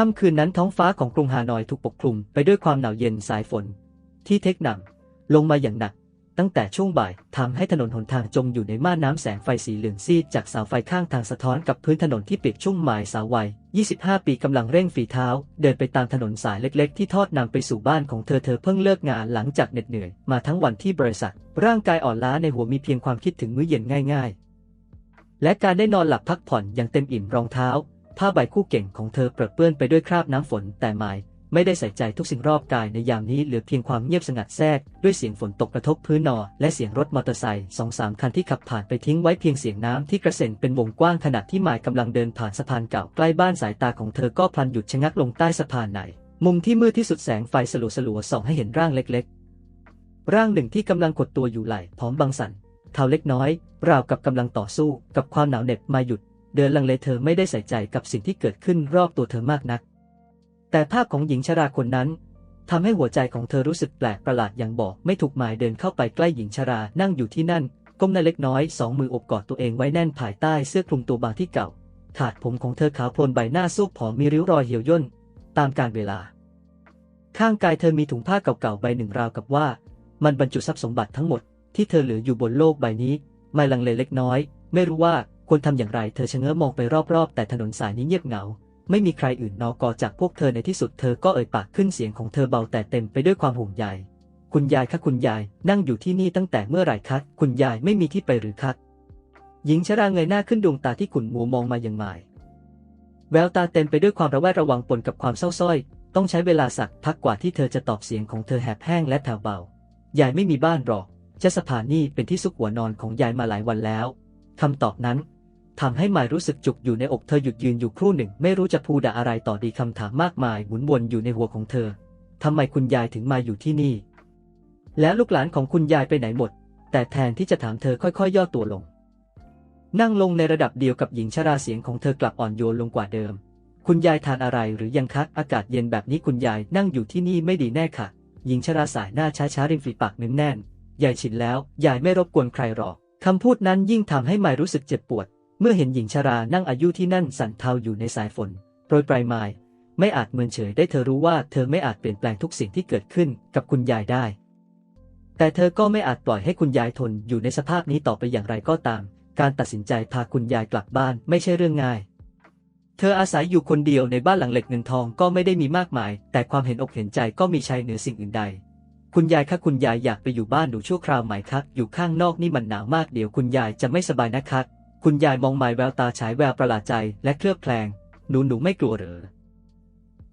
ค่ำคืนนั้นท้องฟ้าของกรุงฮานอยถูกปกคลุมไปด้วยความหนาวเย็นสายฝน ที่เทคหนำลงมาอย่างหนัก ตั้งแต่ช่วงบ่ายทำให้ถนนหนทางจมอยู่ในม่านน้ำแสงไฟสีเหลืองซีดจากเสาไฟข้างทางสะท้อนกับพื้นถนนที่ปียกชุ่มหมายสาววัย 25 ปีกำลังเร่งฝีเท้า เดินไปตามถนนสายเล็กๆ ที่ทอดนำไปสู่บ้านของเธอเธอเพิ่งเลิกงานหลังจากเหน็ดเหนื่อยมาทั้งวันที่บริษัท ร่างกายอ่อนล้าในหัวมีเพียงความคิดถึงมื้อเย็นง่าย ๆ และการได้นอนหลับพักผ่อนอย่างเต็มอิ่มรองเท้า ผ้าใบคู่เก่งของเธอเปรอะเปื้อนไปด้วยคราบน้ำฝนแต่หมายไม่ได้ใส่ใจทุกสิ่งรอบกายในยามนี้เหลือเพียงความเงียบสงัดแทรกด้วยเสียงฝนตกกระทบพื้นนอ และเสียงรถมอเตอร์ไซค์สองสามคันที่ขับผ่านไปทิ้งไว้เพียงเสียงน้ำที่กระเซ็นเป็นวงกว้างขณะที่หมายกำลังเดินผ่านสะพานเก่าใกล้บ้านสายตาของเธอก็พลันหยุดชะงักลงใต้สะพานไหน มุมที่มืดที่สุดแสงไฟสลัวสลัวๆส่องให้เห็นร่างเล็กๆ ร่างหนึ่งที่กำลังกดตัวอยู่ไหล่พร้อมบางสันเท้าเล็กน้อยราวกับกำลังต่อสู้กับความหนาวเหน็บมาหยุด เดินลังเลเธอไม่ได้ใส่ใจกับสิ่งที่เกิดขึ้นรอบตัวเธอมากนัก แต่ภาพของหญิงชราคนนั้นทำให้หัวใจของเธอรู้สึกแปลกประหลาดอย่างบอกไม่ถูกหมายเดินเข้าไปใกล้หญิงชรานั่งอยู่ที่นั่น ก้มหน้าเล็กน้อยสองมืออบกอดตัวเองไว้แน่นภายใต้เสื้อคลุมตัวบางที่เก่า ขาดผมของเธอขาวโพลนใบหน้าซูบผอมมีริ้วรอยเหี่ยวย่นตามกาลเวลา ข้างกายเธอมีถุงผ้าเก่าๆใบหนึ่งราวกับว่า มันบรรจุทรัพย์สมบัติทั้งหมดที่เธอเหลืออยู่บนโลกใบนี้ ไม่ลังเลเล็กน้อย ไม่รู้ว่า ควรทำอย่างไร เธอชะเง้อมองไปรอบๆ แต่ถนนสายนี้เงียบเหงา ไม่มีใครอื่นนอกอจากพวกเธอในที่สุดเธอก็เอ่ยปากขึ้นเสียงของเธอเบาแต่เต็มไปด้วยความห่วงใย คุณยายคะคุณยาย นั่งอยู่ที่นี่ตั้งแต่เมื่อไหร่คะคุณยายไม่มีที่ไปหรือคะหญิงชราเงยหน้าขึ้นดวงตาที่ขุ่นมัวมองมาอย่างหมาย แววตาเต็มไปด้วยความระแวดระวังปนกับความเศร้าส้อย ต้องใช้เวลาสักพักกว่าที่เธอจะตอบเสียงของเธอแหบแห้งและแผ่วเบา ยายไม่มีบ้านหรอกเจ้าสภานี่เป็นที่ซุกหัวนอนของยายมาหลายวันแล้วคำตอบนั้น ทำให้หมายรู้สึกจุกอยู่ในอกเธอหยุดยืนอยู่ครู่หนึ่ง ไม่รู้จะพูดอะไรต่อดีคำถามมากมายหมุนวนอยู่ในหัวของเธอทำไมคุณยายถึงมาอยู่ที่นี่ แล้วลูกหลานของคุณยายไปไหนหมด แต่แทนที่จะถามเธอค่อยๆ ย่อตัวลง นั่งลงในระดับเดียวกับหญิงชราเสียงของเธอกลับอ่อนโยนลงกว่าเดิม คุณยายทานอะไรหรือยังคะอากาศเย็นแบบนี้คุณยายนั่งอยู่ที่นี่ไม่ดีแน่ค่ะ หญิงชราสายหน้าช้าๆริมฝีปากเน้นแน่นยายชินแล้วยายไม่รบกวนใครหรอกคำพูดนั้นยิ่งทำให้หมายรู้สึกเจ็บปวด เมื่อเห็นหญิงชรานั่งอายุที่นั่นสั่นเทาอยู่ในสายฝนโปรยปลายไม้ไม่อาจเมินเฉยได้เธอรู้ว่าเธอไม่อาจเปลี่ยนแปลงทุกสิ่งที่เกิดขึ้นกับคุณยายได้ แต่เธอก็ไม่อาจปล่อยให้คุณยายทนอยู่ในสภาพนี้ต่อไปอย่างไรก็ตาม การตัดสินใจพาคุณยายกลับบ้านไม่ใช่เรื่องง่าย เธออาศัยอยู่คนเดียวในบ้านหลังเหล็กเงินทองก็ไม่ได้มีมากมาย แต่ความเห็นอกเห็นใจก็มีชัยเหนือสิ่งอื่นใด คุณยายคะคุณยายอยากไปอยู่บ้านหนูชั่วคราวไหมคะอยู่ข้างนอกนี่มันหนาวมากเดี๋ยวคุณยายจะไม่สบายนะคะ คุณยายมองหมายแววตาฉายแววประหลาดใจและเคลือบแคลง หนูหนูไม่กลัวเหรอ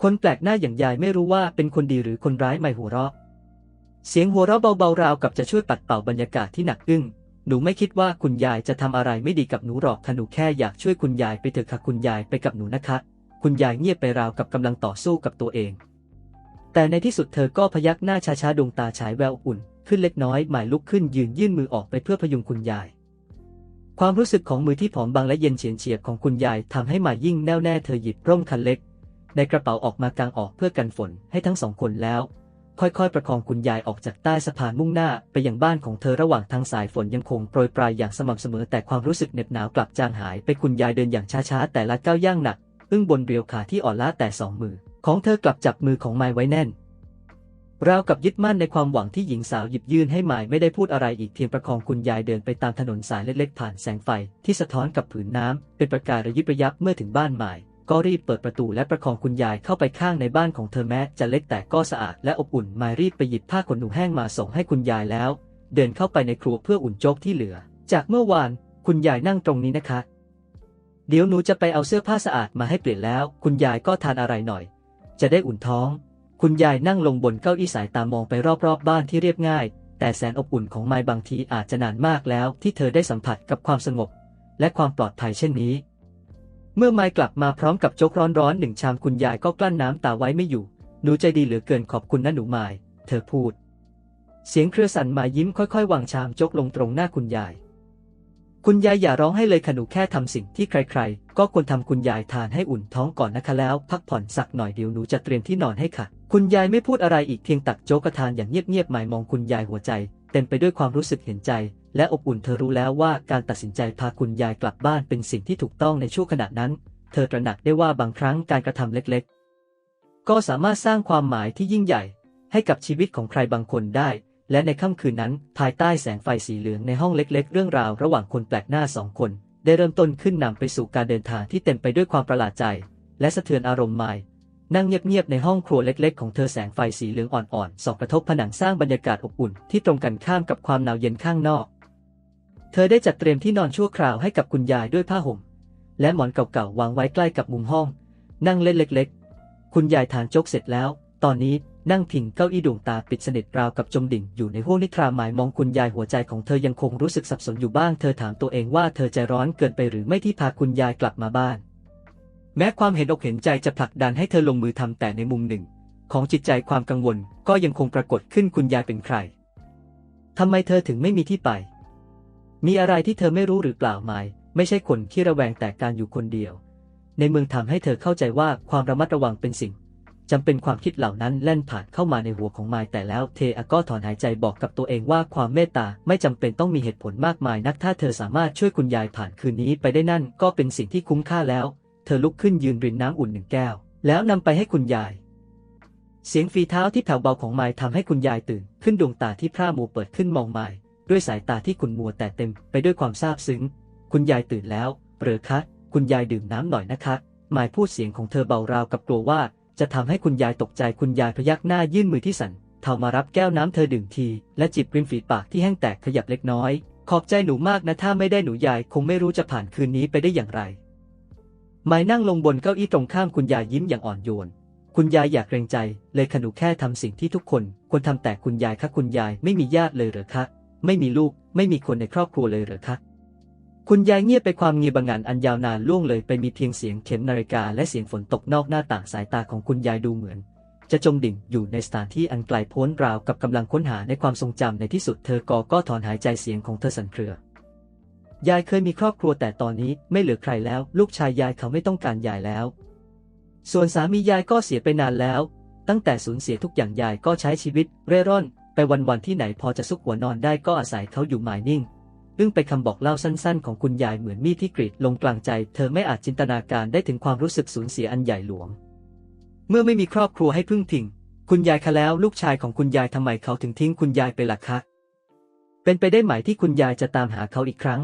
คนแปลกหน้าอย่างยายไม่รู้ว่าเป็นคนดีหรือคนร้ายไม่หัวเราะ เสียงหัวเราะเบาๆราวกับจะช่วยปัดเป่าบรรยากาศที่หนักอึ้ง หนูไม่คิดว่าคุณยายจะทำอะไรไม่ดีกับหนูหรอกหนูแค่อยากช่วยคุณยายไปเถอะค่ะคุณยายไปกับหนูนะคะ คุณยายเงียบไปราวกับกำลังต่อสู้กับตัวเอง แต่ในที่สุดเธอก็พยักหน้าช้าๆดวงตาฉายแววอุ่น ขึ้นเล็กน้อยหมายลุกขึ้นยืนยื่นมือออกไปเพื่อพยุงคุณยาย ความรู้สึกของมือที่ผอมบางและเย็นเฉียนเฉียบของคุณยายทำให้หมายยิ่งแน่วแน่เธอหยิบร่มคันเล็ก ในกระเป๋าออกมากางออกเพื่อกันฝนให้ทั้งสองคนแล้ว ค่อยๆ ประคองคุณยายออกจากใต้สะพานมุ่งหน้าไปยังบ้านของเธอระหว่างทางสายฝนยังคงโปรยปลายอย่างสม่ำเสมอแต่ความรู้สึกเหน็บหนาวกลับจางหายไปคุณยายเดินอย่างช้าๆแต่ละก้าวย่างหนักอึ้งบนเรียวขาที่อ่อนล้าแต่สองมือ ของเธอกลับจับมือของไม้ไว้แน่น ราวกับยึดมั่นในความหวังที่หญิงสาวหยิบยื่นให้หมายไม่ได้พูดอะไรอีกเพียงประคองคุณยายเดินไปตามถนนสายเล็กๆผ่านแสงไฟที่สะท้อนกับผืนน้ำเป็นประกายระยิบระยับเมื่อถึงบ้านหมาย ก็รีบเปิดประตูและประคองคุณยายเข้าไปข้างในบ้านของเธอแม้จะเล็กแต่ก็สะอาดและอบอุ่นหมายรีบไปหยิบผ้าขนหนูแห้งมาส่งให้คุณยายแล้ว เดินเข้าไปในครัวเพื่ออุ่นโจ๊กที่เหลือ จากเมื่อวาน คุณยายนั่งตรงนี้นะคะ เดี๋ยวหนูจะไปเอาเสื้อผ้าสะอาดมาให้เปลี่ยนแล้ว คุณยายก็ทานอะไรหน่อย จะได้อุ่นท้อง คุณยายนั่งลงบนเก้าอี้สายตามองไปรอบๆบบ้านที่เรียบง่าย แต่แสนอบอุ่นของไม้บางทีอาจจะนานมากแล้วที่เธอได้สัมผัสกับความสงบ และความปลอดภัยเช่นนี้ เมื่อไม้กลับมาพร้อมกับโจ๊กร้อนๆหนึ่งชามคุณยายก็กลั้นน้ำตาไว้ไม่อยู่ หนูใจดีเหลือเกินขอบคุณนะหนูไม้เธอพูด เสียงเครือสั่นมายิ้มค่อยๆวางชามโจ๊กลงตรงหน้าคุณยาย คุณยายอย่าร้องให้เลยค่ะหนูแค่ทำสิ่งที่ใครๆ ก็ควรทำคุณยายทานให้อุ่นท้องก่อนนะคะแล้ว พักผ่อนสักหน่อยเดี๋ยวหนูจะเตรียมที่นอนให้ค่ะ คุณยายไม่พูดอะไรอีกเพียงตักโจ๊กทานอย่างเงียบๆหมายมองคุณยายหัวใจ เต็มไปด้วยความรู้สึกเห็นใจ และอบอุ่นเธอรู้แล้วว่าการตัดสินใจพาคุณยายกลับบ้านเป็นสิ่งที่ถูกต้องในช่วงขณะนั้น เธอตระหนักได้ว่าบางครั้งการกระทำเล็กๆ ก็สามารถสร้างความหมายที่ยิ่งใหญ่ ให้กับชีวิตของใครบางคนได้ และในค่ำคืนนั้น ภายใต้แสงไฟสีเหลืองในห้องเล็ก ๆ เรื่องราวระหว่างคนแปลกหน้าสองคน ได้เริ่มต้นขึ้นนำไปสู่การเดินทางที่เต็มไปด้วยความประหลาดใจ และสะเทือนอารมณ์ใหม่นั่งเงียบๆในห้องครัวเล็กๆของเธอแสงไฟสีเหลืองอ่อนๆส่องกระทบผนังสร้างบรรยากาศอบอุ่นที่ตรงกันข้ามกับความหนาวเย็นข้างนอก เธอได้จัดเตรียมที่นอนชั่วคราวให้กับคุณยายด้วยผ้าห่ม และหมอนเก่าๆวางไว้ใกล้กับมุมห้อง นั่งเล่นเล็ก ๆ คุณยายทานโจ๊กเสร็จแล้ว ตอนนี้ นั่งพิงเก้าอี้ดวงตาปิดสนิทราวกับจมดิ่งอยู่ในห้วงนิทราหมายมองคุณยายหัวใจของเธอยังคงรู้สึกสับสนอยู่บ้าง เธอถามตัวเองว่าเธอใจร้อนเกินไปหรือไม่ที่พาคุณยายกลับมาบ้าน แม้ความเห็นอกเห็นใจจะผลักดันให้เธอลงมือทำแต่ในมุมหนึ่ง ของจิตใจความกังวลก็ยังคงปรากฏขึ้นคุณยายเป็นใครทำไมเธอถึงไม่มีที่ไป มีอะไรที่เธอไม่รู้หรือเปล่าไหมไม่ใช่คนที่ระแวงแต่การอยู่คนเดียว ในเมืองทำให้เธอเข้าใจว่าความระมัดระวังเป็นสิ่ง จำเป็นความคิดเหล่านั้นแล่นผ่านเข้ามาในหัวของมายแต่แล้วเทอาก็ถอนหายใจบอกกับตัวเองว่าความเมตตาไม่จำเป็นต้องมีเหตุผลมากมายนักถ้าเธอสามารถช่วยคุณยายผ่านคืนนี้ไปได้นั่นก็เป็นสิ่งที่คุ้มค่าแล้ว เธอลุกขึ้นยืนรินน้ำอุ่นหนึ่งแก้ว แล้วนำไปให้คุณยาย เสียงฝีเท้าที่แผ่วเบาของไม้ทำให้คุณยายตื่น ขึ้นดวงตาที่พร่ามัวเปิดขึ้นมองไม้ด้วยสายตาที่ขุ่นมัวแต่เต็มไปด้วยความซาบซึ้ง คุณยายตื่นแล้วเปรอคะ คุณยายดื่มน้ำหน่อยนะคะไม้พูดเสียงของเธอเบาราวกับกลัวว่า จะทำให้คุณยายตกใจคุณยายพยักหน้ายื่นมือที่สั่นเท่ามารับแก้วน้ำเธอดื่มที และจิบริมฝีปากที่แห้งแตกขยับเล็กน้อย ขอบใจหนูมากนะถ้าไม่ได้หนูยายคงไม่รู้จะผ่านคืนนี้ไปได้อย่างไรไม้นั่งลงบนเก้าอี้ตรงข้ามคุณยายยิ้มอย่างอ่อนโยน คุณยายอยากเกรงใจ เลยขนูแค่ทำสิ่งที่ทุกคนควรทำแต่คุณยายคะคุณยายไม่มีญาติเลยเหรอคะ ไม่มีลูก ไม่มีคนในครอบครัวเลยเหรอคะ คุณยายเงียบไปความเงียบงันอันยาวนานล่วงเลยไปมีเพียงเสียงเข็มนาฬิกาและเสียงฝนตกนอกหน้าต่างสายตาของคุณยายดูเหมือน จะจมดิ่งอยู่ในสถานที่อันไกลโพ้นราวกับกำลังค้นหาในความทรงจำในที่สุดเธอก็ก็ถอนหายใจเสียงของเธอสั่นเครือยายเคยมีครอบครัวแต่ตอนนี้ไม่เหลือใครแล้ว ลูกชายยายเขาไม่ต้องการยายแล้ว ส่วนสามียายก็เสียไปนานแล้ว ตั้งแต่สูญเสียทุกอย่างยายก็ใช้ชีวิต เร่ร่อน ไปวันๆที่ไหนพอจะซุกหัวนอนได้ก็อาศัยเขาอยู่หมายนิ่ง อึ้งไปคำบอกเล่าสั้นๆ ของคุณยายเหมือนมีดที่กรีดลงกลางใจ เธอไม่อาจจินตนาการได้ถึงความรู้สึกสูญเสียอันใหญ่หลวง เมื่อไม่มีครอบครัวให้พึ่งพิง คุณยายคะแล้วลูกชายของคุณยายทำไมเขาถึงทิ้งคุณยายไปล่ะคะ เป็นไปได้ไหมที่คุณยายจะตามหาเขาอีกครั้ง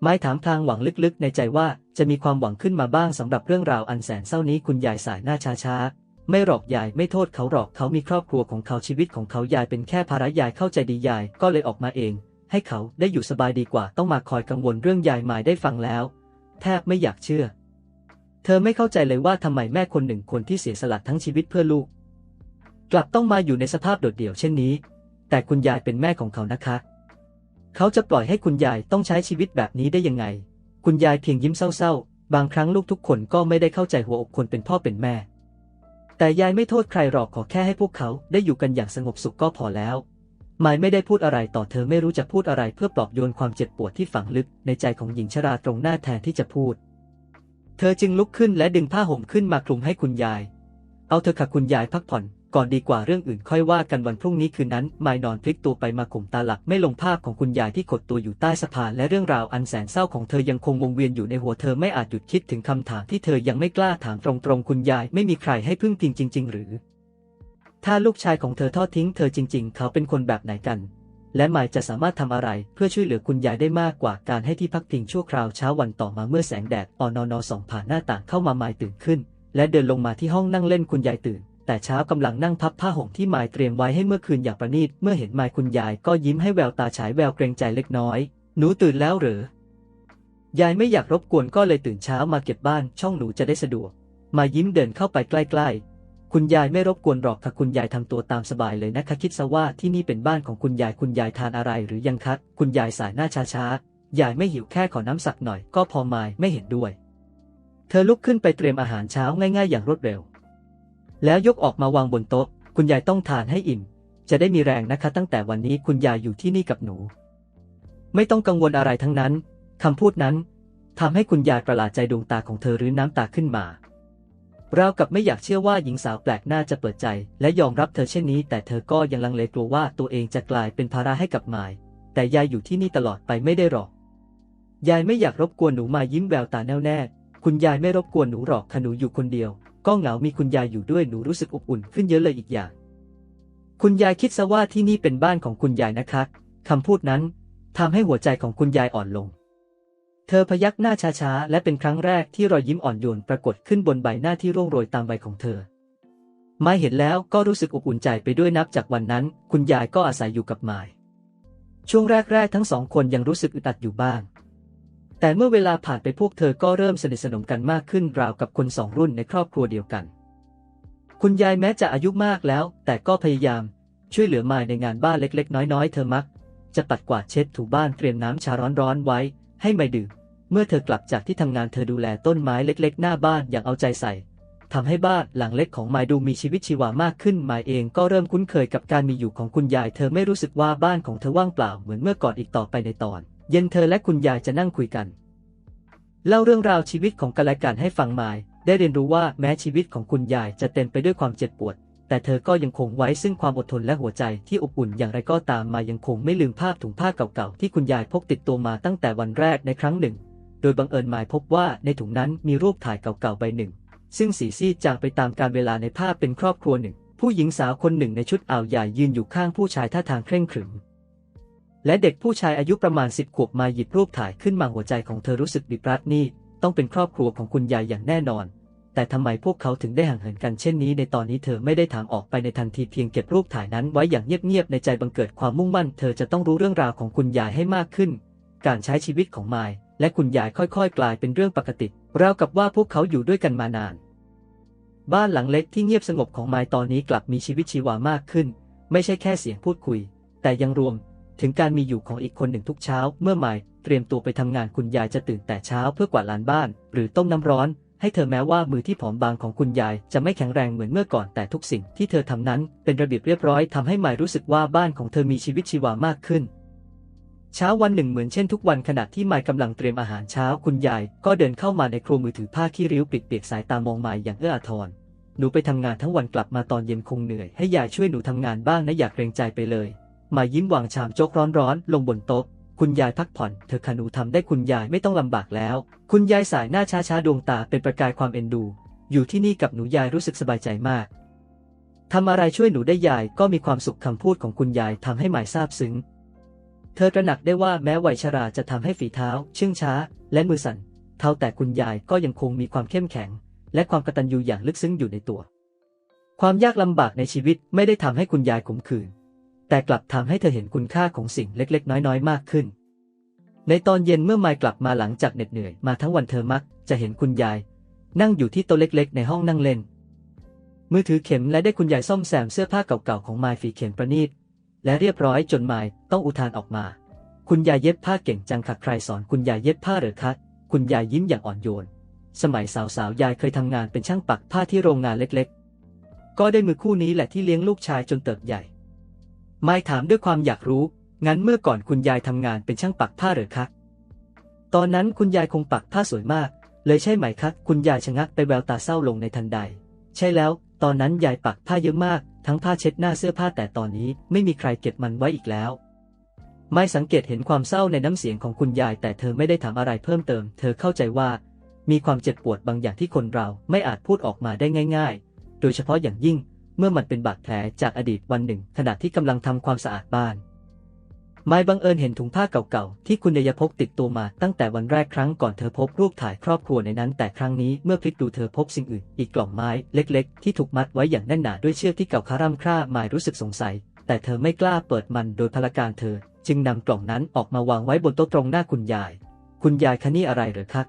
ไม้ถามพลางหวังลึกๆ ในใจว่าจะมีความหวังขึ้นมาบ้างสำหรับเรื่องราวอันแสนเศร้านี้คุณยายสายหน้าช้าๆไม่หรอกยายไม่โทษเขาหรอกเขามีครอบครัวของเขาชีวิตของเขายายเป็นแค่ภาระยายเข้าใจดียายก็เลยออกมาเอง ให้เขาได้อยู่สบายดีกว่าต้องมาคอยกังวลเรื่องยายหมายได้ฟังแล้ว แทบไม่อยากเชื่อ เธอไม่เข้าใจเลยว่าทำไมแม่คนหนึ่งคนที่เสียสละทั้งชีวิตเพื่อลูก กลับต้องมาอยู่ในสภาพโดดเดี่ยวเช่นนี้ แต่คุณยายเป็นแม่ของเขานะคะ เขาจะปล่อยให้คุณยายต้องใช้ชีวิตแบบนี้ได้ยังไง คุณยายเพียงยิ้มเศร้าๆ บางครั้งลูกทุกคนก็ไม่ได้เข้าใจหัวอกคนเป็นพ่อเป็นแม่ แต่ยายไม่โทษใครหรอกขอแค่ให้พวกเขาได้อยู่กันอย่างสงบสุขก็พอแล้ว มายไม่ได้พูดอะไรต่อเธอไม่รู้จะพูดอะไรเพื่อปลอบโยนความเจ็บปวดที่ฝังลึกในใจของหญิงชราตรงหน้าแทนที่จะพูด เธอจึงลุกขึ้นและดึงผ้าห่มขึ้นมาคลุมให้คุณยาย เอาเธอค่ะคุณยายพักผ่อน ก่อนดีกว่าเรื่องอื่นค่อยว่ากันวันพรุ่งนี้คืนนั้นมายนอนพลิกตัวไปมาข่มตาหลับไม่ลงภาพของคุณยายที่ขดตัวอยู่ใต้สะพานและเรื่องราวอันแสนเศร้าของเธอยังคงวงเวียนอยู่ในหัวเธอไม่อาจหยุดคิดถึงคำถามที่เธอยังไม่กล้าถามตรงๆคุณยายไม่มีใครให้พึ่งพิงจริง ๆ หรือ ถ้าลูกชายของเธอทอดทิ้งเธอจริง ๆ เขาเป็นคนแบบไหนกัน และหมายจะสามารถทำอะไรเพื่อช่วยเหลือคุณยายได้มากกว่าการให้ที่พักพิงชั่วคราวเช้าวันต่อมาเมื่อแสงแดดอ่อนนอส่องผ่านหน้าต่างเข้ามาหมายตื่นขึ้น และเดินลงมาที่ห้องนั่งเล่นคุณยายตื่น แต่เช้ากำลังนั่งพับผ้าห่มที่หมายเตรียมไว้ให้เมื่อคืนอย่างประณีตเมื่อเห็นหมายคุณยายก็ยิ้มให้แววตาฉายแววเกรงใจเล็กน้อย หนูตื่นแล้วหรือยายไม่อยากรบกวนก็เลยตื่นเช้ามาเก็บบ้านช่องหนูจะได้สะดวก มายิ้มเดินเข้าไปใกล้ๆ คุณยายไม่รบกวนหรอกค่ะคุณยายทำตัวตามสบายเลยนะคะคิดซะว่าที่นี่เป็นบ้านของคุณยายคุณยายทานอะไรหรือยังคะคุณยายสายหน้าช้าๆยายไม่หิวแค่ขอน้ำสักหน่อยก็พอมายไม่เห็นด้วย เธอลุกขึ้นไปเตรียมอาหารเช้าง่ายๆ อย่างรวดเร็ว แล้วยกออกมาวางบนโต๊ะ คุณยายต้องทานให้อิ่ม จะได้มีแรงนะคะ ตั้งแต่วันนี้คุณยายอยู่ที่นี่กับหนู ไม่ต้องกังวลอะไรทั้งนั้นคำพูดนั้นทำให้คุณยายประหลาดใจดวงตาของเธอรื้นน้ำตาขึ้นมา ราวกับไม่อยากเชื่อว่าหญิงสาวแปลกหน้าจะเปิดใจ และยอมรับเธอเช่นนี้ แต่เธอก็ยังลังเลกลัวว่าตัวเองจะกลายเป็นภาระให้กับหมาย แต่ยายอยู่ที่นี่ตลอดไปไม่ได้หรอก ยายไม่อยากรบกวนหนูมายิ้มแววตาแน่วแน่คุณยายไม่รบกวนหนูหรอกค่ะหนูอยู่คนเดียว ก็เหงามีคุณยายอยู่ด้วยหนูรู้สึกอบอุ่นขึ้นเยอะเลยอีกอย่าง คุณยายคิดซะว่าที่นี่เป็นบ้านของคุณยายนะคะคำพูดนั้นทำให้หัวใจของคุณยายอ่อนลง เธอพยักหน้าช้าๆ และเป็นครั้งแรกที่รอยยิ้มอ่อนโยนปรากฏขึ้นบนใบหน้าที่ร่วงโรยตามวัยของเธอ ไม่เห็นแล้วก็รู้สึกอบอุ่นใจไปด้วยนับจากวันนั้น คุณยายก็อาศัยอยู่กับหมายช่วงแรกๆ ทั้งสองคนยังรู้สึกอึดอัดอยู่บ้าง แต่เมื่อเวลาผ่านไปพวกเธอก็เริ่มสนิทสนมกันมากขึ้นราวกับคนสองรุ่นในครอบครัวเดียวกัน คุณยายแม้จะอายุมากแล้ว แต่ก็พยายาม ช่วยเหลือมายในงานบ้านเล็กๆ น้อยๆ เธอมัก จะปัดกวาดเช็ดถูบ้านเตรียมน้ำชาร้อนๆไว้ ให้ไม่ดื่มเมื่อเธอกลับจากที่ทำงานเธอดูแลต้นไม้เล็กๆ หน้าบ้านอย่างเอาใจใส่ทำให้บ้านหลังเล็กของไมดูมีชีวิตชีวามากขึ้นไมเองก็เริ่มคุ้นเคยกับการมีอยู่ของคุณยาย เธอไม่รู้สึกว่าบ้านของเธอว่างเปล่าเหมือนเมื่อก่อนอีกต่อไปในตอน เย็นเธอและคุณยายจะนั่งคุยกัน เล่าเรื่องราวชีวิตของกันและกันให้ฟังไมได้เรียนรู้ว่าแม้ชีวิตของคุณยายจะเต็มไปด้วยความเจ็บปวด แต่เธอก็ยังคงไว้ซึ่งความอดทนและหัวใจที่อบอุ่นอย่างไรก็ตามมายังคงไม่ลืมภาพถุงผ้าเก่าๆที่คุณยายพกติดตัวมาตั้งแต่วันแรกในครั้งหนึ่ง โดยบังเอิญมายพบว่าในถุงนั้นมีรูปถ่ายเก่าๆใบหนึ่ง ซึ่งสีซีดจางไปตามการเวลาในภาพเป็นครอบครัวหนึ่ง ผู้หญิงสาวคนหนึ่งในชุดอ่าวใหญ่ยืนอยู่ข้างผู้ชายท่าทางเคร่งขรึม และเด็กผู้ชายอายุประมาณสิบขวบมาหยิบรูปถ่ายขึ้นมาหัวใจของเธอรู้สึกดิบรัดนี่ต้องเป็นครอบครัวของคุณยายอย่างแน่นอน แต่ทำไมพวกเขาถึงได้ห่างเหินกันเช่นนี้ในตอนนี้เธอไม่ได้ถามออกไปในทันทีเพียงเก็บรูปถ่ายนั้นไว้อย่างเงียบๆในใจบังเกิดความมุ่งมั่น เธอจะต้องรู้เรื่องราวของคุณยายให้มากขึ้น การใช้ชีวิตของไมายและคุณยายค่อยๆ กลายเป็นเรื่องปกติราวกับว่าพวกเขาอยู่ด้วยกันมานาน บ้านหลังเล็กที่เงียบสงบของไมายตอนนี้กลับมีชีวิตชีวามากขึ้น ไม่ใช่แค่เสียงพูดคุย แต่ยังรวมถึงการมีอยู่ของอีกคนหนึ่งทุกเช้า เมื่อไมายเตรียมตัวไปทำงานคุณยายจะตื่นแต่เช้าเพื่อกวาดลานบ้าน หรือต้มน้ำร้อน ให้เธอแม้ว่ามือที่ผอมบางของคุณยายจะไม่แข็งแรงเหมือนเมื่อก่อนแต่ทุกสิ่งที่เธอทำนั้นเป็นระเบียบเรียบร้อยทำให้หมายรู้สึกว่าบ้านของเธอมีชีวิตชีวามากขึ้นเช้าวันหนึ่งเหมือนเช่นทุกวันขณะที่มายกำลังเตรียมอาหารเช้าคุณยาย ก็เดินเข้ามาในครัวมือถือผ้าขี้ริ้วปิดเปียกสายตามองมายอย่างเอื้ออาทร หนูไปทำงานทั้งวันกลับมาตอนเย็นคงเหนื่อย ให้ยายช่วยหนูทำงานบ้างนะอยากเกรงใจไปเลย มายยิ้มวางชามโจ๊กร้อนๆลงบนโต๊ะ คุณยายพักผ่อนเธอคานูทำได้คุณยายไม่ต้องลำบากแล้ว คุณยายสายหน้าช้าๆดวงตาเป็นประกายความเอ็นดู อยู่ที่นี่กับหนูยายรู้สึกสบายใจมากทำอะไรช่วยหนูได้ยายก็มีความสุขคำพูดของคุณยายทำให้หมายซาบซึ้ง เธอตระหนักได้ว่าแม้วัยชราจะทำให้ฝีเท้า เชื่องช้า และมือสั่น เท่าแต่คุณยายก็ยังคงมีความเข้มแข็ง และความกตัญญูอย่างลึกซึ้งอยู่ในตัว ความยากลำบากในชีวิตไม่ได้ทำให้คุณยายขมขื่น แต่กลับทำให้เธอเห็นคุณค่าของสิ่งเล็กๆ น้อยๆ มากขึ้น ในตอนเย็นเมื่อมายกลับมาหลังจากเหน็ดเหนื่อยมาทั้งวันเธอมักจะเห็นคุณยาย นั่งอยู่ที่โต๊ะเล็กๆ ในห้องนั่งเล่น มือถือเข็มและได้คุณยายซ่อมแซมเสื้อผ้าเก่าๆของมายฝีเข็มประณีตและเรียบร้อยจนมายต้องอุทานออกมา คุณยายเย็บผ้าเก่งจังค่ะใครสอนคุณยายเย็บผ้าหรือคะคุณยายยิ้มอย่างอ่อนโยน สมัยสาวๆยายเคยทำงานเป็นช่างปักผ้าที่โรงงานเล็กๆ ก็ได้มือคู่นี้แหละที่เลี้ยงลูกชายจนเติบใหญ่ ไม่ถามด้วยความอยากรู้ งั้นเมื่อก่อนคุณยายทำงานเป็นช่างปักผ้าหรือคะ ตอนนั้นคุณยายคงปักผ้าสวยมาก เลยใช่ไหมคะคุณยายชะงักไปแววตาเศร้าลงในทันใด ใช่แล้ว ตอนนั้นยายปักผ้าเยอะมาก ทั้งผ้าเช็ดหน้าเสื้อผ้าแต่ตอนนี้ไม่มีใครเก็บมันไว้อีกแล้ว ไม่สังเกตเห็นความเศร้าในน้ำเสียงของคุณยาย แต่เธอไม่ได้ถามอะไรเพิ่มเติม เธอเข้าใจว่า มีความเจ็บปวดบางอย่างที่คนเราไม่อาจพูดออกมาได้ง่าย ๆ โดยเฉพาะอย่างยิ่ง เมื่อมันเป็นบาดแผลจากอดีตวันหนึ่ง ขณะที่กำลังทำความสะอาดบ้านไม่บังเอิญเห็นถุงผ้าเก่าๆ ที่คุณเนยพกติดตัวมาตั้งแต่วันแรกครั้งก่อนเธอพบรูปถ่ายครอบครัวในนั้น แต่ครั้งนี้เมื่อพลิกดูเธอพบสิ่งอื่น อีกกล่องไม้เล็ก ๆ ที่ถูกมัดไว้อย่างแน่นหนาด้วยเชือกที่เก่าคาร่ำคร่าหมายรู้สึกสงสัย แต่เธอไม่กล้าเปิดมันโดยพลการเธอ จึงนำกล่องนั้นออกมาวางไว้บนโต๊ะตรงหน้าคุณยาย คุณยายคะนี่อะไรหรือคะ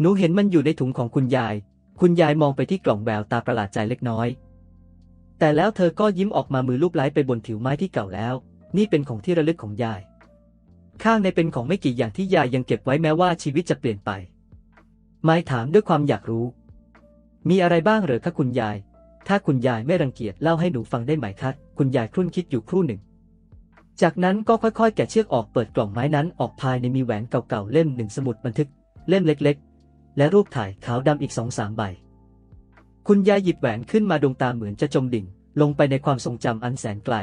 หนูเห็นมันอยู่ในถุงของคุณยาย คุณยายมองไปที่กล่องแววตาประหลาดใจเล็กน้อย แต่แล้วเธอก็ยิ้มออกมามือลูบไล้ไปบนผิวไม้ที่เก่าแล้ว นี่เป็นของที่ระลึกของยาย ข้างในเป็นของไม่กี่อย่างที่ยายยังเก็บไว้แม้ว่าชีวิตจะเปลี่ยนไป ไม้ถามด้วยความอยากรู้ มีอะไรบ้างเหรอคะคุณยาย ถ้าคุณยายไม่รังเกียจเล่าให้หนูฟังได้ไหมคะคุณยายครุ่นคิดอยู่ครู่หนึ่ง จากนั้นก็ค่อยๆ แกะเชือกออกเปิดกล่องไม้นั้นออกภายในมีแหวนเก่าๆเล่มหนึ่งสมุดบันทึก เล่มเล็ก ๆ และรูปถ่ายขาวดำอีกสองสามใบ คุณยายหยิบแหวนขึ้นมาดวงตาเหมือนจะจมดิ่ง ลงไปในความทรงจำอันแสนไกล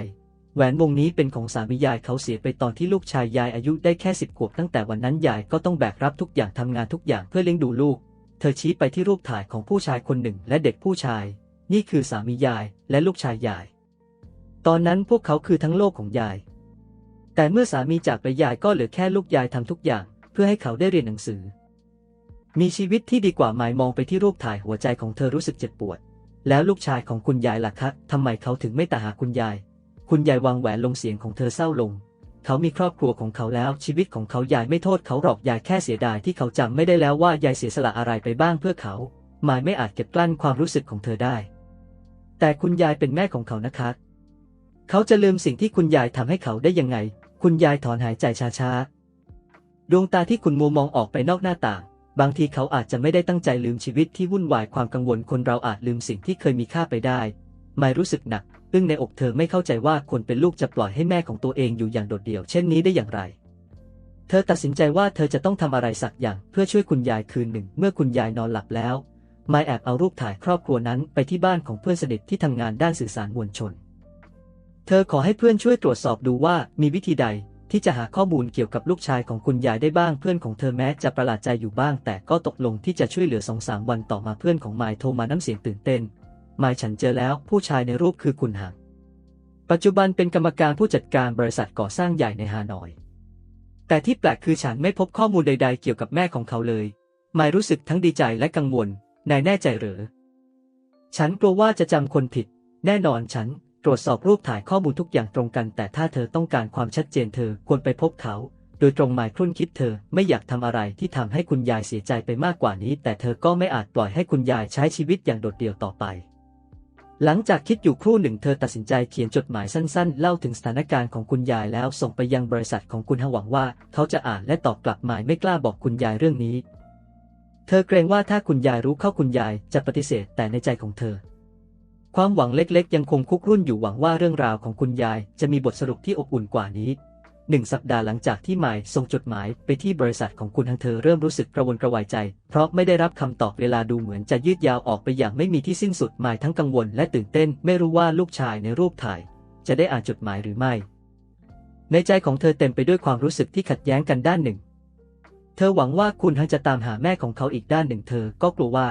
แหวนวงนี้เป็นของสามียายเขาเสียไปตอนที่ลูกชายยายอายุได้แค่สิบขวบตั้งแต่วันนั้นยายก็ต้องแบกรับทุกอย่างทำงานทุกอย่างเพื่อเลี้ยงดูลูก เธอชี้ไปที่รูปถ่ายของผู้ชายคนหนึ่งและเด็กผู้ชาย นี่คือสามียายและลูกชายยาย ตอนนั้นพวกเขาคือทั้งโลกของยาย แต่เมื่อสามีจากไปยายก็เหลือแค่ลูกยายทำทุกอย่าง เพื่อให้เขาได้เรียนหนังสือ มีชีวิตที่ดีกว่าหมายมองไปที่รูปถ่ายหัวใจของเธอรู้สึกเจ็บปวด แล้วลูกชายของคุณยายล่ะคะทำไมเขาถึงไม่ตาหาคุณยาย คุณยายวางแหวนลงเสียงของเธอเศร้าลง เขามีครอบครัวของเขาแล้วชีวิตของเขายายไม่โทษเขาหรอกยายแค่เสียดายที่เขาจำไม่ได้แล้วว่ายายเสียสละอะไรไปบ้างเพื่อเขาหมายไม่อาจเก็บกลั้นความรู้สึกของเธอได้ แต่คุณยายเป็นแม่ของเขานะคะ เขาจะลืมสิ่งที่คุณยายทำให้เขาได้ยังไง คุณยายถอนหายใจช้าๆดวงตาที่คุณมัวมองออกไปนอกหน้าต่าง บางทีเขาอาจจะไม่ได้ตั้งใจลืมชีวิตที่วุ่นวายความกังวลคนเราอาจลืมสิ่งที่เคยมีค่าไปได้ ไม่รู้สึกหนักอึ้งในอกเธอไม่เข้าใจว่าคนเป็นลูกจะปล่อยให้แม่ของตัวเองอยู่อย่างโดดเดี่ยวเช่นนี้ได้อย่างไร เธอตัดสินใจว่าเธอจะต้องทำอะไรสักอย่างเพื่อช่วยคุณยายคืนหนึ่ง เมื่อคุณยายนอนหลับแล้ว ไม่แอบเอารูปถ่ายครอบครัวนั้นไปที่บ้านของเพื่อนสนิทที่ทำงานด้านสื่อสารมวลชน เธอขอให้เพื่อนช่วยตรวจสอบดูว่ามีวิธีใด ที่จะหาข้อมูลเกี่ยวกับลูกชายของคุณยายได้บ้างเพื่อนของเธอแม้จะประหลาดใจอยู่บ้าง แต่ก็ตกลงที่จะช่วยเหลือสองสามวันต่อมาเพื่อนของไมายโทรมาน้ำเสียงตื่นเต้นไมายฉันเจอแล้วผู้ชายในรูปคือคุณหังปัจจุบันเป็นกรรมการผู้จัดการบริษัทก่อสร้างใหญ่ในฮานอย แต่ที่แปลกคือฉันไม่พบข้อมูลใด ๆ เกี่ยวกับแม่ของเขาเลยไมายรู้สึกทั้งดีใจและกังวลนายแน่ใจหรือ ฉันกลัวว่าจะจำคนผิด แน่นอนฉัน ตรวจสอบรูปถ่ายข้อมูลทุกอย่างตรงกัน แต่ถ้าเธอต้องการความชัดเจนเธอควรไปพบเขา โดยตรงหมายครุ่นคิดเธอไม่อยากทำอะไรที่ทำให้คุณยายเสียใจไปมากกว่านี้ แต่เธอก็ไม่อาจปล่อยให้คุณยายใช้ชีวิตอย่างโดดเดี่ยวต่อไป หลังจากคิดอยู่ครู่หนึ่งเธอตัดสินใจเขียนจดหมายสั้นๆ เล่าถึงสถานการณ์ของคุณยายแล้วส่งไปยังบริษัทของคุณหวังว่า เขาจะอ่านและตอบกลับหมายไม่กล้าบอกคุณยายเรื่องนี้ เธอเกรงว่าถ้าคุณยายรู้เข้าคุณยายจะปฏิเสธแต่ในใจของเธอ ความหวังเล็กๆ ยังคงคุกรุ่นอยู่หวังว่าเรื่องราวของคุณยายจะมีบทสรุปที่อบอุ่นกว่านี้หนึ่งสัปดาห์หลังจากที่หมายส่งจดหมายไปที่บริษัทของคุณทางเธอเริ่มรู้สึกกระวนกระวายใจ เพราะไม่ได้รับคำตอบเวลาดูเหมือนจะยืดยาวออกไปอย่างไม่มีที่สิ้นสุดหมายทั้งกังวลและตื่นเต้น ไม่รู้ว่าลูกชายในรูปถ่าย จะได้อ่านจดหมายหรือไม่ ในใจของเธอเต็มไปด้วยความรู้สึกที่ขัดแย้งกันด้านหนึ่ง เธอหวังว่าคุณฮังจะตามหาแม่ของเขาอีกด้านหนึ่ง เธอก็กลัวว่า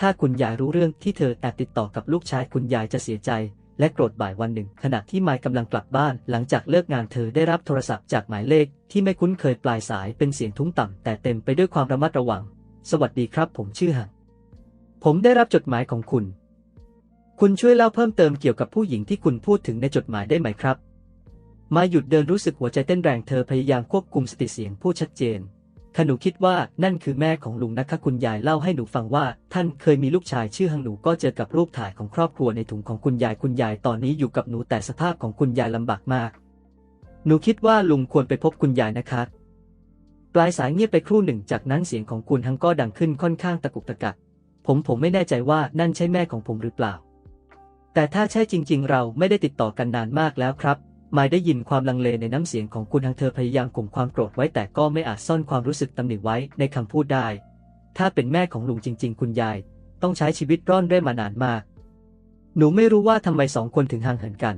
ถ้าคุณยายรู้เรื่องที่เธอแอบติดต่อกับลูกชายคุณยายจะเสียใจ และโกรธบ่ายวันหนึ่ง ขณะที่มายกำลังกลับบ้าน หลังจากเลิกงานเธอได้รับโทรศัพท์จากหมายเลข ที่ไม่คุ้นเคยปลายสายเป็นเสียงทุ้มต่ำแต่เต็มไปด้วยความระมัดระวัง สวัสดีครับ ผมชื่อหังผมได้รับจดหมายของคุณ คุณช่วยเล่าเพิ่มเติมเกี่ยวกับผู้หญิงที่คุณพูดถึงในจดหมายได้ไหมครับ มาหยุดเดินรู้สึกหัวใจเต้นแรงเธอพยายามควบคุมสติเสียงพูดชัดเจน ขหนูคิดว่านั่นคือแม่ของลุงนะคะคุณยายเล่าให้หนูฟังว่า ท่านเคยมีลูกชายชื่อฮังหนูก็เจอกับรูปถ่ายของครอบครัวในถุงของคุณยายคุณยายตอนนี้อยู่กับหนูแต่สภาพของคุณยายลำบากมาก หนูคิดว่าลุงควรไปพบคุณยายนะคะปลายสายเงียบไปครู่หนึ่งจากนั้นเสียงของคุณฮังก็ดังขึ้นค่อนข้างตะกุกตะกักผมผมไม่แน่ใจว่านั่นใช่แม่ของผมหรือเปล่า แต่ถ้าใช่จริง ๆ เราไม่ได้ติดต่อกันนานมากแล้วครับ มายได้ยินความลังเลในน้ำเสียงของคุณทางเธอพยายามข่มความโกรธไว้แต่ก็ไม่อาจซ่อนความรู้สึกตำหนิไว้ในคำพูดได้ ถ้าเป็นแม่ของลุงจริง ๆ คุณยาย ต้องใช้ชีวิตร่อนเร่มานานมาก หนูไม่รู้ว่าทำไมสองคนถึงห่างเหินกัน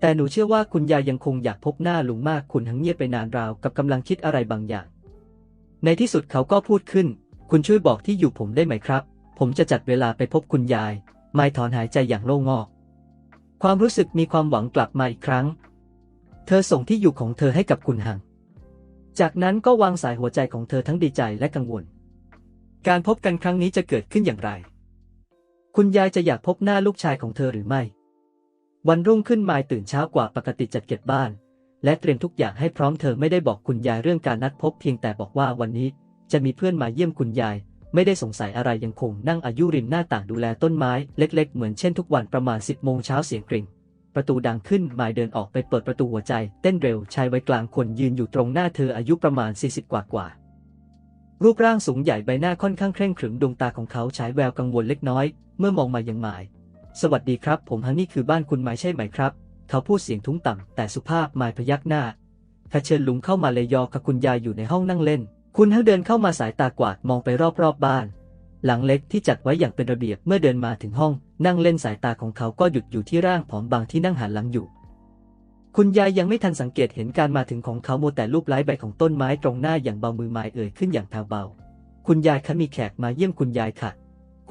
แต่หนูเชื่อว่าคุณยายยังคงอยากพบหน้าลุงมากคุณทั้งเงียบไปนานราวกับกำลังคิดอะไรบางอย่าง ในที่สุดเขาก็พูดขึ้น คุณช่วยบอกที่อยู่ผมได้ไหมครับ ผมจะจัดเวลาไปพบคุณยาย ไม่ถอนหายใจอย่างโล่งอก ความรู้สึกมีความหวังกลับมาอีกครั้ง เธอส่งที่อยู่ของเธอให้กับคุณหัง จากนั้นก็วางสายหัวใจของเธอทั้งดีใจและกังวล การพบกันครั้งนี้จะเกิดขึ้นอย่างไร คุณยายจะอยากพบหน้าลูกชายของเธอหรือไม่ วันรุ่งขึ้นมายตื่นเช้ากว่าปกติจัดเก็บบ้าน และเตรียมทุกอย่างให้พร้อมเธอไม่ได้บอกคุณยายเรื่องการนัดพบเพียงแต่บอกว่าวันนี้จะมีเพื่อนมาเยี่ยมคุณยาย ไม่ได้สงสัยอะไรยังคงนั่งอายุริมหน้าต่างดูแลต้นไม้เล็ก ๆ เหมือนเช่นทุกวันประมาณ 10 โมงเช้าเสียงกริ่ง ประตูดังขึ้นหมายเดินออกไปเปิดประตูหัวใจ เต้นเร็วชายวัยกลางคนยืนอยู่ตรงหน้าเธออายุประมาณ 40 กว่ากว่ารูปร่างสูงใหญ่ใบหน้าค่อนข้างเคร่งขรึมดวงตาของเขาฉายแววกังวลเล็กน้อย เมื่อมองมายังหมาย สวัสดีครับ ผมฮันนี่คือบ้านคุณหมายใช่ไหมครับ เขาพูดเสียงทุ้มต่ำแต่สุภาพหมายพยักหน้าถ้าเชิญลุงเข้ามาเลยยอกับคุณยายอยู่ในห้องนั่งเล่น คุณฮันเดินเข้ามาสายตากวาดมองไปรอบๆบบ้าน หลังเล็กที่จัดไว้อย่างเป็นระเบียบเมื่อเดินมาถึงห้อง นั่งเล่นสายตาของเขาก็หยุดอยู่ที่ร่างผอมบางที่นั่งหันหลังอยู่ คุณยายยังไม่ทันสังเกตเห็นการมาถึงของเขาโมแต่รูปไล้ใบของต้นไม้ตรงหน้าอย่างเบามือไม้เอ่ยขึ้นอย่างทางเบา คุณยายคะมีแขกมาเยี่ยมคุณยายค่ะ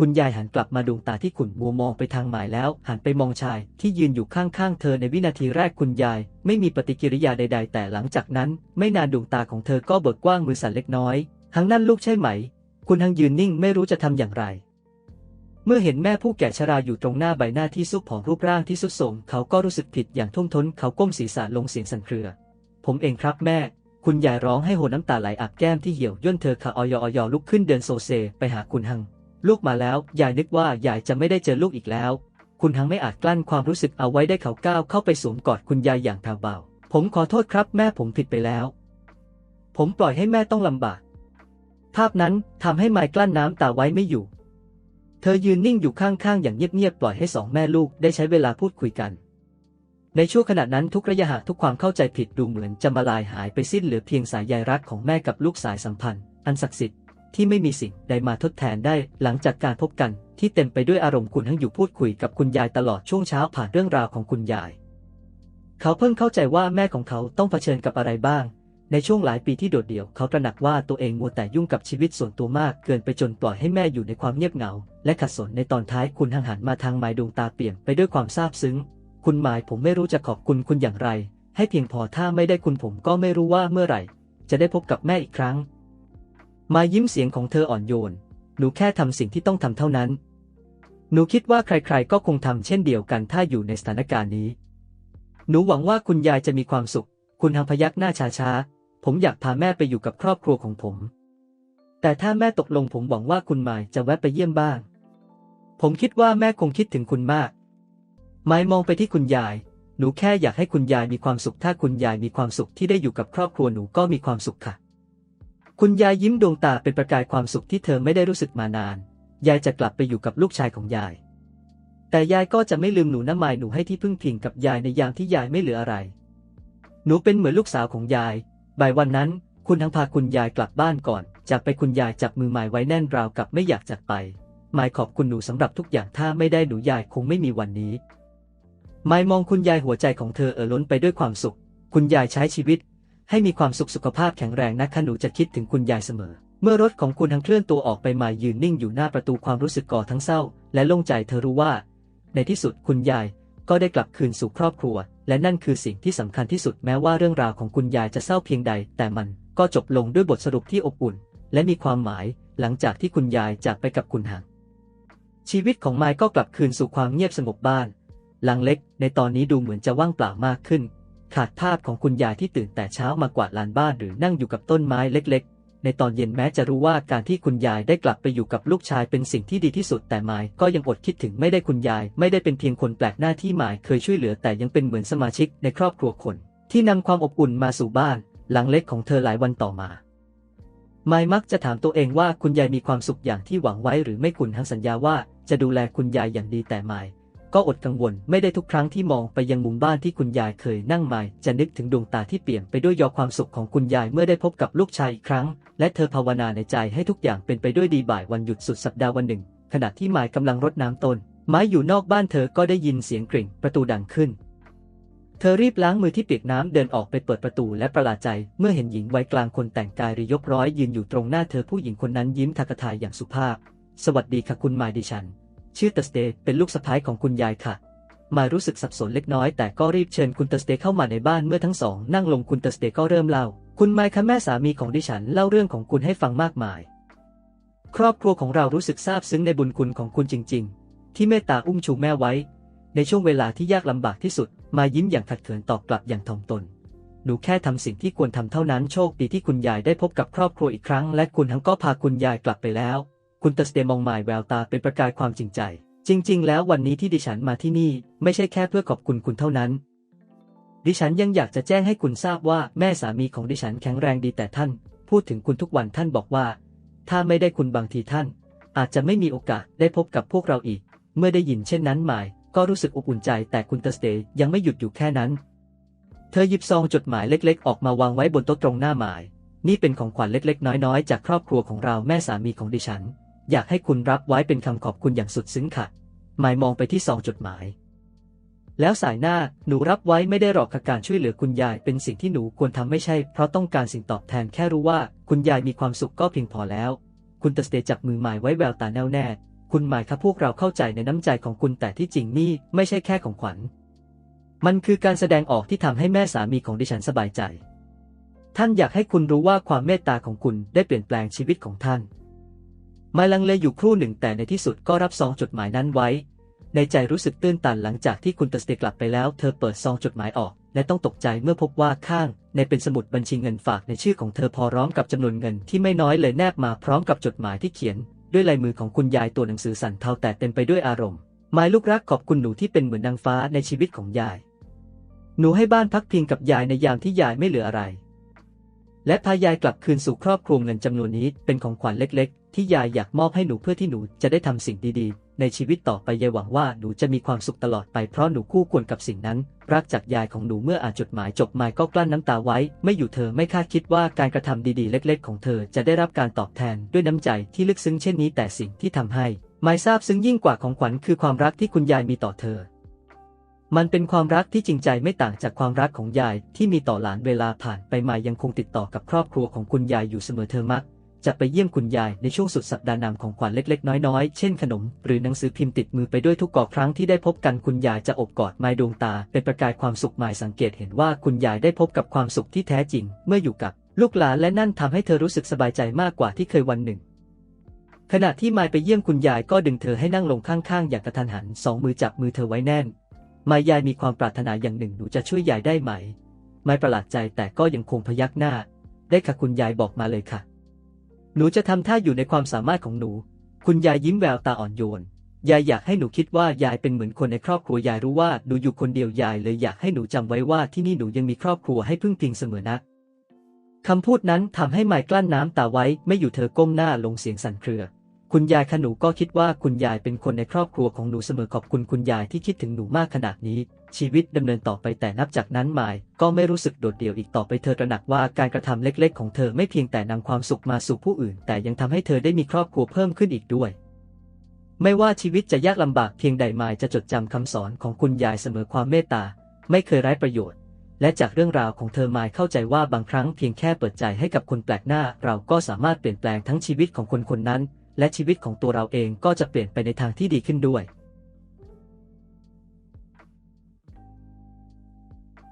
คุณยายหันกลับมาดวงตาที่ขุ่นมัวมองไปทางหมายแล้ว หันไปมองชายที่ยืนอยู่ข้างๆเธอในวินาทีแรกคุณยาย ไม่มีปฏิกิริยาใด ๆ แต่หลังจากนั้น ไม่นานดวงตาของเธอก็เบิกกว้างมือสั่นเล็กน้อยทั้งนั่นลูกใช่ไหม คุณทั้งยืนนิ่งไม่รู้จะทำอย่างไร เมื่อเห็นแม่ผู้แก่ชราอยู่ตรงหน้าใบหน้าที่ซุบผอมรูปร่างที่สุดโทมเขาก็รู้สึกผิดอย่างท่วมท้นเขาก้มศีรษะลงเสียงสั่นเครือ ผมเองครับแม่คุณยายร้องให้โหน้ำตาไหลอาบแก้มที่เหี่ยวย่นเธอขาออยออยลุกขึ้นเดินโซเซไปหาคุณฮัง ลูกมาแล้วยายนึกว่ายายจะไม่ได้เจอลูกอีกแล้ว คุณฮังไม่อาจกลั้นความรู้สึกเอาไว้ได้เขาก้าวเข้าไปสวมกอดคุณยายอย่างแผ่วเบา ผมขอโทษครับแม่ผมผิดไปแล้ว ผมปล่อยให้แม่ต้องลำบาก ภาพนั้นทำให้ไมค์กลั้นน้ำตาไว้ไม่อยู่ เธอยืนนิ่งอยู่ข้างๆอย่างเงียบๆปล่อยให้สองแม่ลูกได้ใช้เวลาพูดคุยกันในช่วงขณะนั้นทุกระยะห่างทุกความเข้าใจผิดดูเหมือนจะมาลายหายไปสิ้นเหลือเพียงสายใยรักของแม่กับลูกสายสัมพันธ์ อันศักดิ์สิทธิ์ ที่ไม่มีสิ่งใดมาทดแทนได้ หลังจากการพบกันที่เต็มไปด้วยอารมณ์คุณทั้งอยู่พูดคุยกับคุณยายตลอดช่วงเช้าผ่านเรื่องราวของคุณยาย เขาเพิ่งเข้าใจว่าแม่ของเขาต้องเผชิญกับอะไรบ้าง ในช่วงหลายปีที่โดดเดี่ยว เขาตระหนักว่าตัวเองมัวแต่ยุ่งกับชีวิตส่วนตัวมาก เกินไปจนปล่อยให้แม่อยู่ในความเงียบเหงา และขัดสนในตอนท้ายคุณหังหันมาทางไม้ดวงตาเปลี่ยนไปด้วยความซาบซึ้ง คุณหมายผมไม่รู้จะขอบคุณคุณอย่างไร ให้เพียงพอถ้าไม่ได้คุณผมก็ไม่รู้ว่าเมื่อไหร่ จะได้พบกับแม่อีกครั้ง มายิ้มเสียงของเธออ่อนโยน หนูแค่ทำสิ่งที่ต้องทำเท่านั้น หนูคิดว่าใครๆ ก็คงทำเช่นเดียวกันถ้าอยู่ในสถานการณ์นี้ หนูหวังว่าคุณยายจะมีความสุข คุณทางพยักหน้าช้าๆ ผมอยากพาแม่ไปอยู่กับครอบครัวของผม แต่ถ้าแม่ตกลงผมหวังว่าคุณหมายจะแวะไปเยี่ยมบ้าง ผมคิดว่าแม่คงคิดถึงคุณมาก ไม้มองไปที่คุณยาย หนูแค่อยากให้คุณยายมีความสุข ถ้าคุณยายมีความสุขที่ได้อยู่กับครอบครัวหนูก็มีความสุขค่ะ คุณยายยิ้มดวงตาเป็นประกายความสุขที่เธอไม่ได้รู้สึกมานาน ยายจะกลับไปอยู่กับลูกชายของยาย แต่ยายก็จะไม่ลืมหนูนะไมายหนูให้ที่พึ่งพิงกับยายในยามที่ยายไม่เหลืออะไร หนูเป็นเหมือนลูกสาวของยาย บ่ายวันนั้น คุณทั้งพาคุณยายกลับบ้านก่อน จากไปคุณยายจับมือหมายไว้แน่นราวกับไม่อยากจากไป หมายขอบคุณหนูสำหรับทุกอย่างถ้าไม่ได้หนูยายคงไม่มีวันนี้หมายมองคุณยายหัวใจของเธอเอ่อล้นไปด้วยความสุข คุณยายใช้ชีวิต ให้มีความสุขสุขภาพแข็งแรงนะคะหนูจะคิดถึงคุณยายเสมอ เมื่อรถของคุณทั้งเคลื่อนตัวออกไปมายืนนิ่งอยู่หน้าประตูความรู้สึกก่อทั้งเศร้า และโล่งใจเธอรู้ว่า ในที่สุดคุณยายก็ได้กลับคืนสู่ครอบครัว และนั่นคือสิ่งที่สำคัญที่สุดแม้ว่าเรื่องราวของคุณยายจะเศร้าเพียงใด แต่มันก็จบลงด้วยบทสรุปที่อบอุ่น และมีความหมาย หลังจากที่คุณยายจากไปกับคุณหังชีวิตของไมค์ก็กลับคืนสู่ความเงียบสงบบ้าน หลังเล็กในตอนนี้ดูเหมือนจะว่างเปล่ามากขึ้น ขาดภาพของคุณยายที่ตื่นแต่เช้ามากวาดลานบ้านหรือนั่งอยู่กับต้นไม้เล็กๆ ในตอนเย็นแม้จะรู้ว่าการที่คุณยายได้กลับไปอยู่กับลูกชายเป็นสิ่งที่ดีที่สุดแต่ไมค์ก็ยังอดคิดถึงไม่ได้คุณยาย ไม่ได้เป็นเพียงคนแปลกหน้าที่ไมค์เคยช่วยเหลือแต่ยังเป็นเหมือนสมาชิกในครอบครัวคน ที่นำความอบอุ่นมาสู่บ้าน หลังเล็กของเธอหลายวันต่อมาไมค์มักจะถามตัวเองว่าคุณยายมีความสุขอย่างที่หวังไว้หรือไม่คุณทั้งสัญญาว่าจะดูแลคุณยายอย่างดีแต่ไมค์ ก็อดกังวลไม่ได้ทุกครั้งที่มองไปยังมุมบ้านที่คุณยายเคยนั่งไมค์จะนึกถึงดวงตาที่เปลี่ยนไปด้วยยอความสุขของคุณยายเมื่อได้พบกับลูกชายอีกครั้ง และเธอภาวนาในใจให้ทุกอย่างเป็นไปด้วยดีบ่ายวันหยุดสุดสัปดาห์วันหนึ่ง ขณะที่ไมค์กำลังรดน้ำต้นไม้อยู่นอกบ้านเธอก็ได้ยินเสียงกริ่งประตูดังขึ้น เธอรีบล้างมือที่เปียกน้ำเดินออกไปเปิดประตูและประหลาดใจ เมื่อเห็นหญิงวัยกลางคนแต่งกายรียบร้อยยืนอยู่ตรงหน้าเธอผู้หญิงคนนั้นยิ้มทักทายอย่างสุภาพ สวัสดีค่ะคุณไมค์ดิฉัน ชื่อเตอร์สเตย์เป็นลูกสะใภ้ของคุณยายค่ะ มารู้สึกสับสนเล็กน้อย แต่ก็รีบเชิญคุณเตอร์สเตย์เข้ามาในบ้านเมื่อทั้งสอง นั่งลงคุณเตอร์สเตย์ก็เริ่มเล่า คุณไมค์คะแม่สามีของดิฉันเล่าเรื่องของคุณให้ฟังมากมาย ครอบครัวของเรารู้สึกซาบซึ้งในบุญคุณของคุณจริง ๆ ที่เมตตาอุ้มชูแม่ไว้ ในช่วงเวลาที่ยากลำบากที่สุด มายิ้มอย่างขัดเขินตอบกลับอย่างถ่อมตนหนูแค่ทำสิ่งที่ควรทำเท่านั้นโชคดีที่คุณยายได้พบกับครอบครัวอีกครั้ง และคุณทั้งก็พาคุณยายกลับไปแล้ว คุณเตอร์สเตมองหมายแววตาเป็นประกายความจริงใจ จริง ๆ แล้ววันนี้ที่ดิฉันมาที่นี่ไม่ใช่แค่เพื่อขอบคุณคุณเท่านั้น ดิฉันยังอยากจะแจ้งให้คุณทราบว่าแม่สามีของดิฉันแข็งแรงดีแต่ท่าน พูดถึงคุณทุกวันท่านบอกว่า ถ้าไม่ได้คุณบางทีท่าน อาจจะไม่มีโอกาสได้พบกับพวกเราอีก เมื่อได้ยินเช่นนั้นหมาย ก็รู้สึกอบอุ่นใจแต่คุณเตอร์สเตย์ยังไม่หยุดอยู่แค่นั้น เธอหยิบซองจดหมายเล็ก ๆ ออกมาวางไว้บนโต๊ะตรงหน้าหมาย นี่เป็นของขวัญเล็ก ๆ น้อย ๆ จากครอบครัวของเราแม่สามีของดิฉัน อยากให้คุณรับไว้เป็นคำขอบคุณอย่างสุดซึ้งค่ะ หมายมองไปที่ซองจดหมาย แล้วสายหน้าหนูรับไว้ไม่ได้หรอกการช่วยเหลือคุณยายเป็นสิ่งที่หนูควรทำไม่ใช่ เพราะต้องการสิ่งตอบแทนแค่รู้ว่าคุณยายมีความสุขก็เพียงพอแล้ว คุณเตอร์สเตจับมือหมายไว้แววตาแน่วแน่ คุณหมายครับพวกเราเข้าใจในน้ำใจของคุณแต่ที่จริงนี่ไม่ใช่แค่ของขวัญ มันคือการแสดงออกที่ทำให้แม่สามีของดิฉันสบายใจ ท่านอยากให้คุณรู้ว่าความเมตตาของคุณได้เปลี่ยนแปลงชีวิตของท่าน ไม่ลังเลอยู่ครู่หนึ่งแต่ในที่สุดก็รับซองจดหมายนั้นไว้ ในใจรู้สึกตื้นตันหลังจากที่คุณเตอร์สเตกลับไปแล้ว เธอเปิดซองจดหมายออก และต้องตกใจเมื่อพบว่าข้าง ในเป็นสมุดบัญชีเงินฝากในชื่อของเธอพอร้อมกับจำนวนเงินที่ไม่น้อยเลยแนบมาพร้อมกับจดหมายที่เขียน ด้วยลายมือของคุณยายตัวหนังสือสั่นเทาแต่เต็มไปด้วยอารมณ์หมายลูกรักขอบคุณหนูที่เป็นเหมือนนางฟ้าในชีวิตของยาย หนูให้บ้านพักพิงกับยายในยามที่ยายไม่เหลืออะไร และพายายกลับคืนสู่ครอบครัวเงินจำนวนนี้เป็นของขวัญเล็ก ๆ ที่ยายอยากมอบให้หนูเพื่อที่หนูจะได้ทำสิ่งดีๆ ในชีวิตต่อไปยายหวังว่าหนูจะมีความสุขตลอดไปเพราะหนูคู่ควรกับสิ่งนั้น รักจากยายของหนูเมื่ออ่านจดหมายจบหมายก็กลั้นน้ำตาไว้ ไม่อยู่เธอไม่คาดคิดว่าการกระทำดีๆ เล็ก ๆ ของเธอจะได้รับการตอบแทนด้วยน้ำใจที่ลึกซึ้งเช่นนี้แต่สิ่งที่ทำให้ไม่ทราบซึ้งยิ่งกว่าของขวัญคือความรักที่คุณยายมีต่อเธอ มันเป็นความรักที่จริงใจไม่ต่างจากความรักของยายที่มีต่อหลานเวลาผ่านไปมายังคงติดต่อกับครอบครัวของคุณยายอยู่เสมอเธอมัก จะไปเยี่ยมคุณยายในช่วงสุดสัปดาห์นำของขวัญเล็ก ๆ น้อย ๆ เช่นขนม หรือหนังสือพิมพ์ติดมือไปด้วยทุกกอครั้งที่ได้พบกันคุณยายจะอบกอดไม้ดวงตา เป็นประกายความสุขหมายสังเกตเห็นว่าคุณยายได้พบกับความสุขที่แท้จริง เมื่ออยู่กับลูกหลานและนั่นทำให้เธอรู้สึกสบายใจมากกว่าที่เคยวันหนึ่งขณะที่มายไปเยี่ยมคุณยายก็ดึงเธอให้นั่งลงข้างๆ อย่างกระทันหันสองมือจับมือเธอไว้แน่น มายายมีความปรารถนาอย่างหนึ่งหนูจะช่วยยายได้ไหม ไม่ประหลาดใจแต่ก็ยังคงพยักหน้า ได้ค่ะคุณยายบอกมาเลยค่ะ หนูจะทำท่าอยู่ในความสามารถของหนู คุณยายยิ้มแววตาอ่อนโยน ยายอยากให้หนูคิดว่ายายเป็นเหมือนคนในครอบครัวยายรู้ว่าหนูอยู่คนเดียวยายเลยอยากให้หนูจำไว้ว่าที่นี่หนูยังมีครอบครัวให้พึ่งพิงเสมอนะคำพูดนั้นทำให้ไมายกลั้นน้ำตาไว้ไม่อยู่เธอก้มหน้าลงเสียงสั่นเครือ คุณยายคะหนูก็คิดว่าคุณยายเป็นคนในครอบครัวของหนูเสมอขอบคุณคุณยายที่คิดถึงหนูมากขนาดนี้ ชีวิตดำเนินต่อไปแต่นับจากนั้นมาย ก็ไม่รู้สึกโดดเดี่ยวอีกต่อไปเธอตระหนักว่าการกระทำเล็กๆ ของเธอไม่เพียงแต่นำความสุขมาสู่ผู้อื่น แต่ยังทำให้เธอได้มีครอบครัวเพิ่มขึ้นอีกด้วย ไม่ว่าชีวิตจะยากลำบากเพียงใดมายจะจดจำคำสอนของคุณยายเสมอความเมตตา ไม่เคยไร้ประโยชน์ และจากเรื่องราวของเธอมายเข้าใจว่าบางครั้งเพียงแค่เปิดใจให้กับคนแปลกหน้า เราก็สามารถเปลี่ยนแปลงทั้งชีวิตของคนคนนั้น และชีวิตของตัวเราเองก็จะเปลี่ยนไปในทางที่ดีขึ้นด้วย